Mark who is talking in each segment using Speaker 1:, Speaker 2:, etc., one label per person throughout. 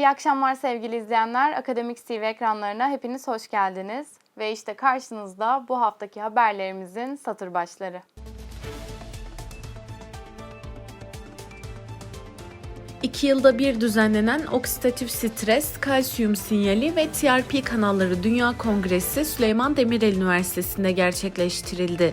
Speaker 1: İyi akşamlar sevgili izleyenler. Akademik TV ekranlarına hepiniz hoş geldiniz. Ve işte karşınızda bu haftaki haberlerimizin satır başları.
Speaker 2: İki yılda bir düzenlenen oksidatif stres, kalsiyum sinyali ve TRP kanalları Dünya Kongresi Süleyman Demirel Üniversitesi'nde gerçekleştirildi.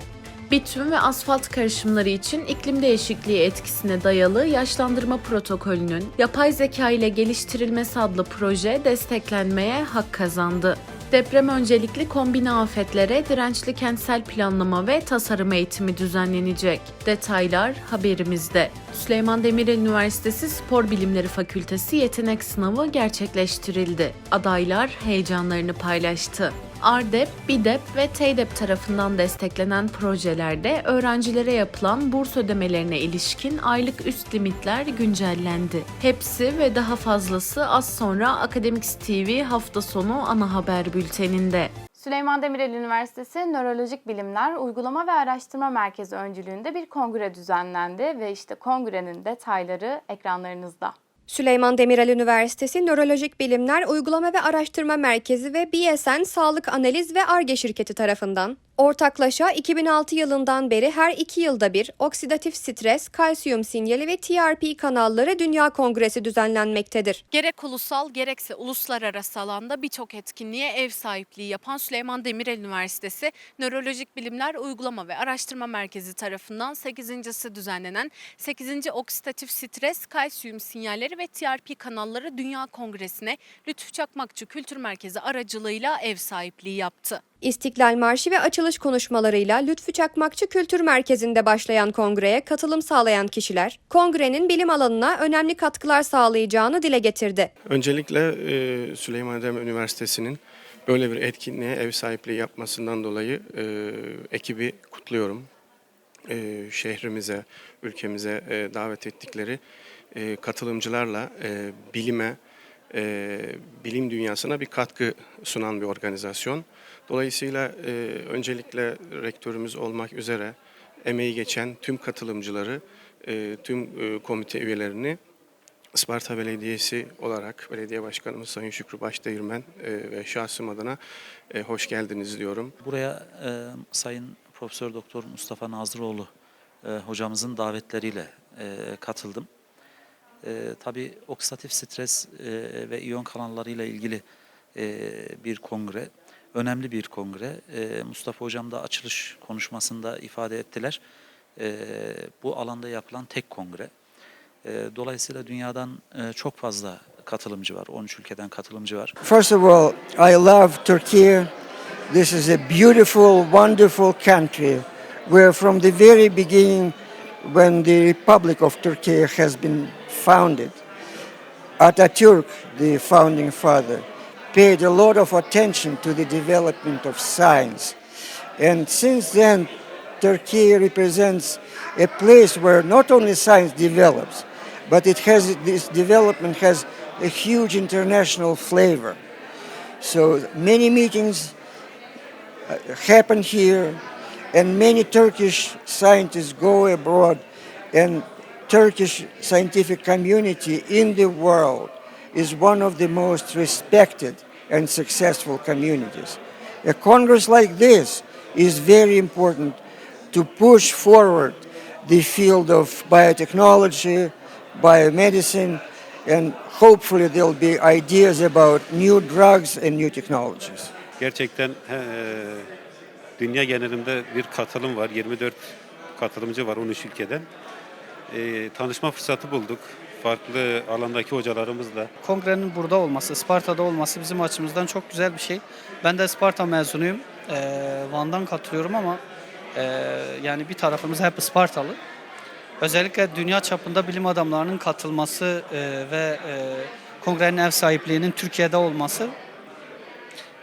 Speaker 2: Bitüm ve asfalt karışımları için iklim değişikliği etkisine dayalı yaşlandırma protokolünün yapay zeka ile geliştirilmesi adlı proje desteklenmeye hak kazandı. Deprem öncelikli kombine afetlere dirençli kentsel planlama ve tasarım eğitimi düzenlenecek. Detaylar haberimizde. Süleyman Demirel Üniversitesi Spor Bilimleri Fakültesi yetenek sınavı gerçekleştirildi. Adaylar heyecanlarını paylaştı. ARDEP, BİDEP ve TEYDEP tarafından desteklenen projelerde öğrencilere yapılan burs ödemelerine ilişkin aylık üst limitler güncellendi. Hepsi ve daha fazlası az sonra Akademiks TV hafta sonu ana haber bülteninde.
Speaker 1: Süleyman Demirel Üniversitesi Nörolojik Bilimler Uygulama ve Araştırma Merkezi öncülüğünde bir kongre düzenlendi ve işte kongrenin detayları ekranlarınızda.
Speaker 3: Süleyman Demirel Üniversitesi Nörolojik Bilimler Uygulama ve Araştırma Merkezi ve BSN Sağlık Analiz ve Arge şirketi tarafından ortaklaşa 2006 yılından beri her iki yılda bir oksidatif stres, kalsiyum sinyali ve TRP kanalları Dünya Kongresi düzenlenmektedir.
Speaker 2: Gerek ulusal gerekse uluslararası alanda birçok etkinliğe ev sahipliği yapan Süleyman Demirel Üniversitesi Nörolojik Bilimler Uygulama ve Araştırma Merkezi tarafından 8.si düzenlenen 8. Oksidatif Stres, Kalsiyum Sinyalleri ve TRP Kanalları Dünya Kongresi'ne Lütfü Çakmakçı Kültür Merkezi aracılığıyla ev sahipliği yaptı.
Speaker 3: İstiklal Marşı ve açılış konuşmalarıyla Lütfü Çakmakçı Kültür Merkezi'nde başlayan kongreye katılım sağlayan kişiler, kongrenin bilim alanına önemli katkılar sağlayacağını dile getirdi.
Speaker 4: Öncelikle e, Süleyman Demirel Üniversitesi'nin böyle bir etkinliğe ev sahipliği yapmasından dolayı e, ekibi kutluyorum. E, şehrimize, ülkemize davet ettikleri katılımcılarla bilime, e, bilim dünyasına bir katkı sunan bir organizasyon. Dolayısıyla e, öncelikle rektörümüz olmak üzere emeği geçen tüm katılımcıları, e, tüm e, komite üyelerini Isparta Belediyesi olarak belediye başkanımız Sayın Şükrü Başdeğirmen e, ve şahsım adına e, hoş geldiniz diyorum.
Speaker 5: Buraya e, Sayın Profesör Doktor Mustafa Nazıroğlu e, hocamızın davetleriyle e, katıldım. E, tabii oksidatif stres e, ve iyon kanallarıyla ilgili e, bir kongre, önemli bir kongre. E, Mustafa hocam da açılış konuşmasında ifade ettiler. E, bu alanda yapılan tek kongre. E, dolayısıyla dünyadan e, çok fazla katılımcı var, 13 ülkeden katılımcı var.
Speaker 6: First of all, I love Turkey. This is a beautiful, wonderful country where from the very beginning, when the Republic of Turkey has been founded, Atatürk, the founding father, paid a lot of attention to the development of science. And since then, Turkey represents a place where not only science develops, but it has this development has a huge international flavor. So many meetings uh, happen here, and many Turkish scientists go abroad, and Turkish scientific community in the world is one of the most respected and successful communities. A congress like this is very important to push forward the field of biotechnology, biomedicine, and hopefully there'll be ideas about new drugs and new technologies.
Speaker 7: Gerçekten eee, dünya genelinde bir katılım var. 24 katılımcı var 13 ülkeden. Eee, tanışma fırsatı bulduk. Farklı alandaki hocalarımızla.
Speaker 8: kongrenin burada olması, Isparta'da olması bizim açımızdan çok güzel bir şey. Ben de Isparta mezunuyum. Ee, Van'dan katılıyorum ama e, yani bir tarafımız hep Ispartalı. Özellikle dünya çapında bilim adamlarının katılması e, ve e, kongrenin ev sahipliğinin Türkiye'de olması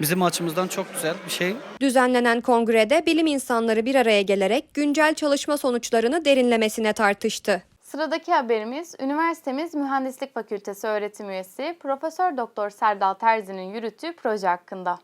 Speaker 8: bizim açımızdan çok güzel bir şey.
Speaker 3: Düzenlenen kongrede bilim insanları bir araya gelerek güncel çalışma sonuçlarını derinlemesine tartıştı.
Speaker 1: Sıradaki haberimiz üniversitemiz Mühendislik Fakültesi öğretim üyesi Profesör Doktor Serdal Terzi'nin yürüttüğü proje hakkında.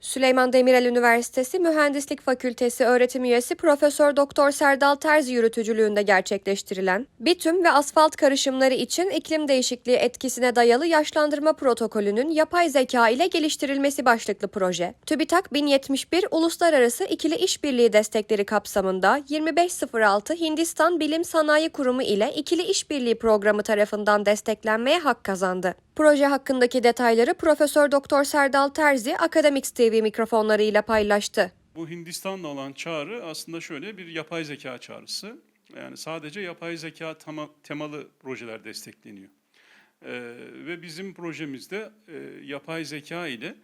Speaker 3: Süleyman Demirel Üniversitesi Mühendislik Fakültesi öğretim üyesi Profesör Doktor Serdal Terzi yürütücülüğünde gerçekleştirilen bitüm ve asfalt karışımları için iklim değişikliği etkisine dayalı yaşlandırma protokolünün yapay zeka ile geliştirilmesi başlıklı proje. TÜBİTAK 1071 Uluslararası İkili İşbirliği destekleri kapsamında 2506 Hindistan Bilim Sanayi Kurumu ile İkili İşbirliği Programı tarafından desteklenmeye hak kazandı. Proje hakkındaki detayları Profesör Doktor Serdal Terzi Akademik TV mikrofonlarıyla paylaştı.
Speaker 9: Bu Hindistan'la olan çağrı aslında şöyle bir yapay zeka çağrısı. Yani sadece yapay zeka tema- temalı projeler destekleniyor. Ee, ve bizim projemizde e, yapay zeka ile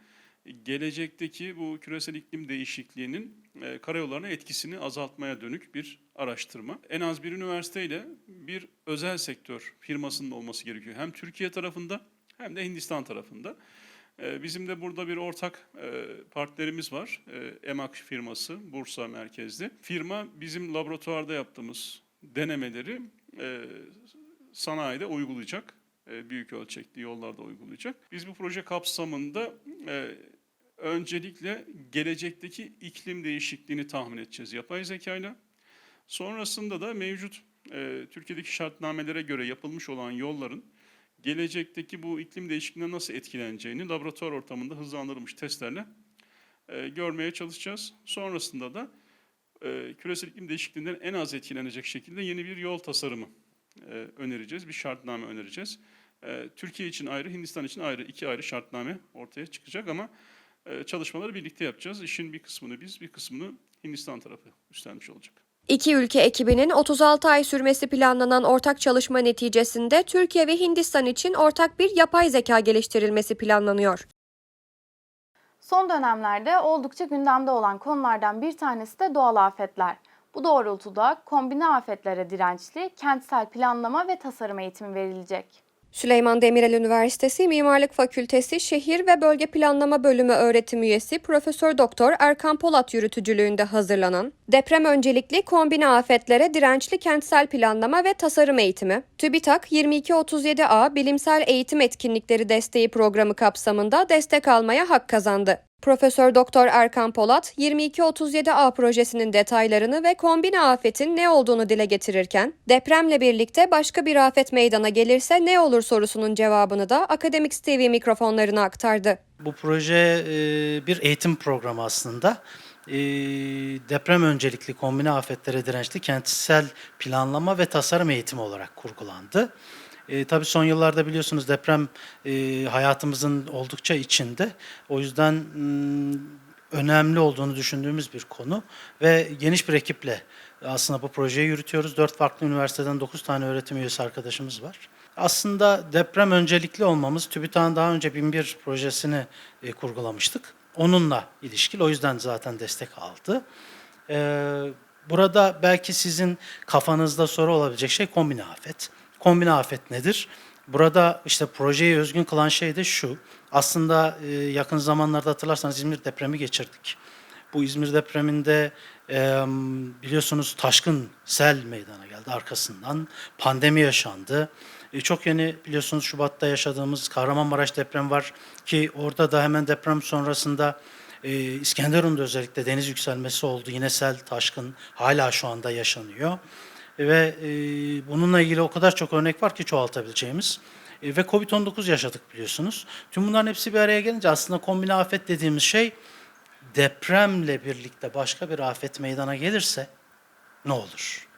Speaker 9: gelecekteki bu küresel iklim değişikliğinin e, karayollarına etkisini azaltmaya dönük bir araştırma. En az bir üniversiteyle bir özel sektör firmasının olması gerekiyor. Hem Türkiye tarafında hem de Hindistan tarafında. Ee, Bizim de burada bir ortak e, partnerimiz var. E, EMAK firması, Bursa merkezli. Firma bizim laboratuvarda yaptığımız denemeleri e, sanayide uygulayacak. Büyük ölçekli yollarda uygulayacak. Biz bu proje kapsamında öncelikle gelecekteki iklim değişikliğini tahmin edeceğiz yapay zekayla. Sonrasında da mevcut Türkiye'deki şartnamelere göre yapılmış olan yolların gelecekteki bu iklim değişikliğine nasıl etkileneceğini laboratuvar ortamında hızlandırılmış testlerle e, görmeye çalışacağız. Sonrasında da e, küresel iklim değişikliğinden en az etkilenecek şekilde yeni bir yol tasarımı e, önereceğiz, bir şartname önereceğiz. E, Türkiye için ayrı, Hindistan için ayrı, iki ayrı şartname ortaya çıkacak ama e, çalışmaları birlikte yapacağız. İşin bir kısmını biz, bir kısmını Hindistan tarafı üstlenmiş olacak.
Speaker 3: İki ülke ekibinin 36 ay sürmesi planlanan ortak çalışma neticesinde Türkiye ve Hindistan için ortak bir yapay zeka geliştirilmesi planlanıyor.
Speaker 1: Son dönemlerde oldukça gündemde olan konulardan bir tanesi de doğal afetler. Bu doğrultuda kombine afetlere dirençli kentsel planlama ve tasarım eğitimi verilecek.
Speaker 3: Süleyman Demirel Üniversitesi Mimarlık Fakültesi Şehir ve Bölge Planlama Bölümü öğretim üyesi Profesör Doktor Erkan Polat yürütücülüğünde hazırlanan deprem öncelikli kombine afetlere dirençli kentsel planlama ve tasarım eğitimi, TÜBİTAK 2237A Bilimsel Eğitim Etkinlikleri Desteği Programı kapsamında destek almaya hak kazandı. Profesör Doktor Erkan Polat 2237A projesinin detaylarını ve kombine afetin ne olduğunu dile getirirken depremle birlikte başka bir afet meydana gelirse ne olur sorusunun cevabını da Akademik TV mikrofonlarına aktardı.
Speaker 10: Bu proje e, bir eğitim programı aslında. E, Deprem öncelikli kombine afetlere dirençli kentsel planlama ve tasarım eğitimi olarak kurgulandı. E, tabii son yıllarda biliyorsunuz deprem e, hayatımızın oldukça içinde. O yüzden önemli olduğunu düşündüğümüz bir konu ve geniş bir ekiple aslında bu projeyi yürütüyoruz. Dört farklı üniversiteden dokuz tane öğretim üyesi arkadaşımız var. Aslında deprem öncelikli olmamız TÜBİTAK'ın daha önce 1001 projesini e, kurgulamıştık. Onunla ilişkili o yüzden zaten destek aldı. Ee, burada belki sizin kafanızda soru olabilecek şey kombine afet. Kombine afet nedir? Burada işte projeyi özgün kılan şey de şu. Aslında e, yakın zamanlarda hatırlarsanız İzmir depremi geçirdik. Bu İzmir depreminde biliyorsunuz taşkın sel meydana geldi arkasından. Pandemi yaşandı. E, çok yeni biliyorsunuz Şubat'ta yaşadığımız Kahramanmaraş depremi var ki orada da hemen deprem sonrasında e, İskenderun'da özellikle deniz yükselmesi oldu. Yine sel, taşkın hala şu anda yaşanıyor. Ve e, bununla ilgili o kadar çok örnek var ki çoğaltabileceğimiz. E, ve Covid-19 yaşadık biliyorsunuz. Tüm bunların hepsi bir araya gelince aslında kombine afet dediğimiz şey depremle birlikte başka bir afet meydana gelirse ne olur?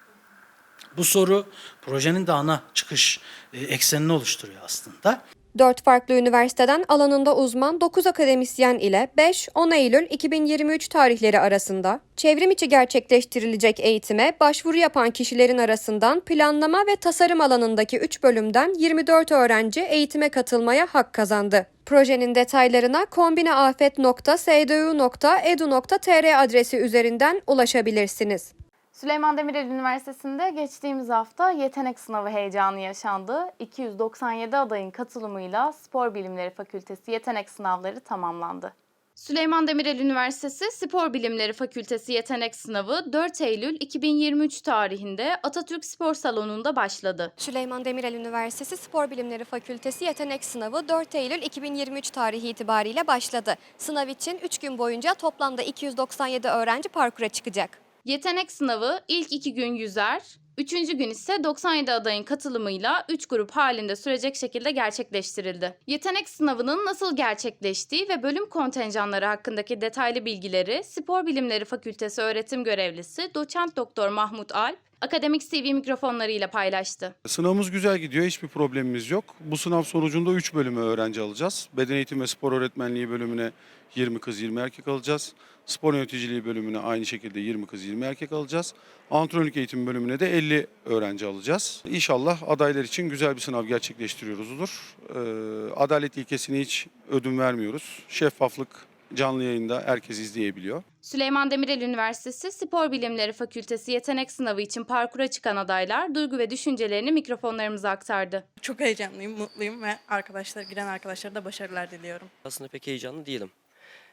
Speaker 10: Bu soru projenin de ana çıkış e, eksenini oluşturuyor aslında.
Speaker 3: Dört farklı üniversiteden alanında uzman 9 akademisyen ile 5-10 Eylül 2023 tarihleri arasında çevrim içi gerçekleştirilecek eğitime başvuru yapan kişilerin arasından planlama ve tasarım alanındaki 3 bölümden 24 öğrenci eğitime katılmaya hak kazandı. Projenin detaylarına kombineafet.sdu.edu.tr adresi üzerinden ulaşabilirsiniz.
Speaker 1: Süleyman Demirel Üniversitesi'nde geçtiğimiz hafta yetenek sınavı heyecanı yaşandı. 297 adayın katılımıyla Spor Bilimleri Fakültesi yetenek sınavları tamamlandı.
Speaker 11: Süleyman Demirel Üniversitesi Spor Bilimleri Fakültesi Yetenek Sınavı 4 Eylül 2023 tarihinde Atatürk Spor Salonu'nda başladı.
Speaker 3: Süleyman Demirel Üniversitesi Spor Bilimleri Fakültesi Yetenek Sınavı 4 Eylül 2023 tarihi itibariyle başladı. Sınav için 3 gün boyunca toplamda 297 öğrenci parkura çıkacak.
Speaker 11: Yetenek sınavı ilk iki gün yüzer, üçüncü gün ise 97 adayın katılımıyla 3 grup halinde sürecek şekilde gerçekleştirildi. Yetenek sınavının nasıl gerçekleştiği ve bölüm kontenjanları hakkındaki detaylı bilgileri Spor Bilimleri Fakültesi öğretim görevlisi doçent doktor Mahmut Alp, Akademik TV mikrofonlarıyla paylaştı.
Speaker 12: Sınavımız güzel gidiyor, hiçbir problemimiz yok. Bu sınav sonucunda 3 bölümü öğrenci alacağız. Beden eğitimi ve spor öğretmenliği bölümüne 20 kız 20 erkek alacağız. Spor yöneticiliği bölümüne aynı şekilde 20 kız 20 erkek alacağız. Antrenörlük eğitimi bölümüne de 50 öğrenci alacağız. İnşallah adaylar için güzel bir sınav gerçekleştiriyoruzdur. Ee, adalet ilkesine hiç ödün vermiyoruz. Şeffaflık canlı yayında herkes izleyebiliyor.
Speaker 11: Süleyman Demirel Üniversitesi Spor Bilimleri Fakültesi yetenek sınavı için parkura çıkan adaylar duygu ve düşüncelerini mikrofonlarımıza aktardı.
Speaker 13: Çok heyecanlıyım, mutluyum ve arkadaşlar giren arkadaşlara da başarılar diliyorum.
Speaker 14: Aslında pek heyecanlı değilim.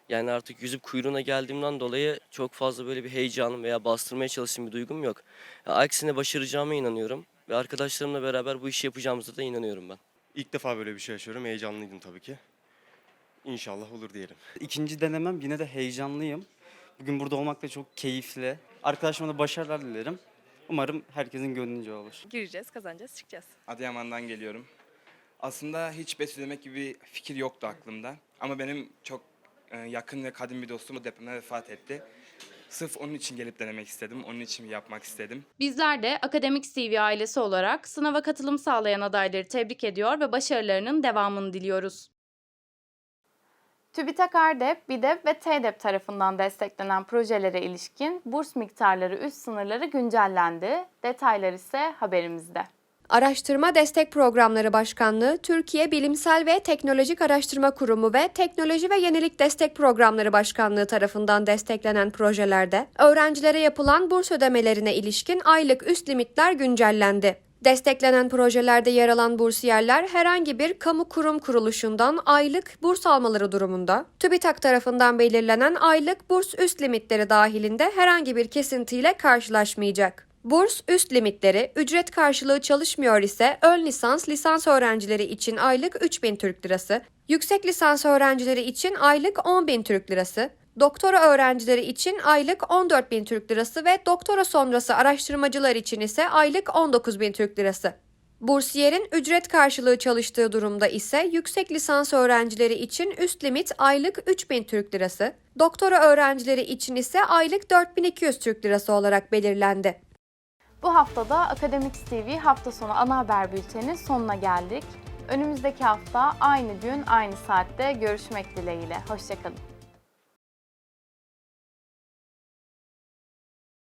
Speaker 14: Yani artık yüzüp kuyruğuna geldiğimden dolayı çok fazla böyle bir heyecanım veya bastırmaya çalıştığım bir duygum yok. Aksine başaracağıma inanıyorum ve arkadaşlarımla beraber bu işi yapacağımıza da inanıyorum ben.
Speaker 4: İlk defa böyle bir şey yaşıyorum. Heyecanlıydım tabii ki. İnşallah olur diyelim.
Speaker 15: İkinci denemem yine de heyecanlıyım. Bugün burada olmak da çok keyifli. Arkadaşıma da başarılar dilerim. Umarım herkesin gönlünce olur.
Speaker 13: Gireceğiz, kazanacağız, çıkacağız.
Speaker 4: Adıyaman'dan geliyorum. Aslında hiç beslemek gibi bir fikir yoktu aklımda. Ama benim çok e, yakın ve kadim bir dostum bu depremde vefat etti. Sırf onun için gelip denemek istedim. Onun için yapmak istedim.
Speaker 11: Bizler de Akademik TV ailesi olarak sınava katılım sağlayan adayları tebrik ediyor ve başarılarının devamını diliyoruz. TÜBİTAK ARDEP, BİDEP ve TEDEP tarafından desteklenen projelere ilişkin burs miktarları üst sınırları güncellendi. Detaylar ise haberimizde.
Speaker 3: Araştırma Destek Programları Başkanlığı, Türkiye Bilimsel ve Teknolojik Araştırma Kurumu ve Teknoloji ve Yenilik Destek Programları Başkanlığı tarafından desteklenen projelerde öğrencilere yapılan burs ödemelerine ilişkin aylık üst limitler güncellendi. Desteklenen projelerde yer alan bursiyerler herhangi bir kamu kurum kuruluşundan aylık burs almaları durumunda, TÜBİTAK tarafından belirlenen aylık burs üst limitleri dahilinde herhangi bir kesintiyle karşılaşmayacak. Burs üst limitleri ücret karşılığı çalışmıyor ise ön lisans lisans öğrencileri için aylık 3000 Türk Lirası, yüksek lisans öğrencileri için aylık 10.000 Türk Lirası, doktora öğrencileri için aylık 14.000 Türk Lirası ve doktora sonrası araştırmacılar için ise aylık 19.000 Türk Lirası. Bursiyerin ücret karşılığı çalıştığı durumda ise yüksek lisans öğrencileri için üst limit aylık 3000 Türk Lirası, doktora öğrencileri için ise aylık 4200 Türk Lirası olarak belirlendi.
Speaker 11: Bu haftada Akademik TV hafta sonu ana haber bülteninin sonuna geldik. Önümüzdeki hafta aynı gün aynı saatte görüşmek dileğiyle. Hoşçakalın.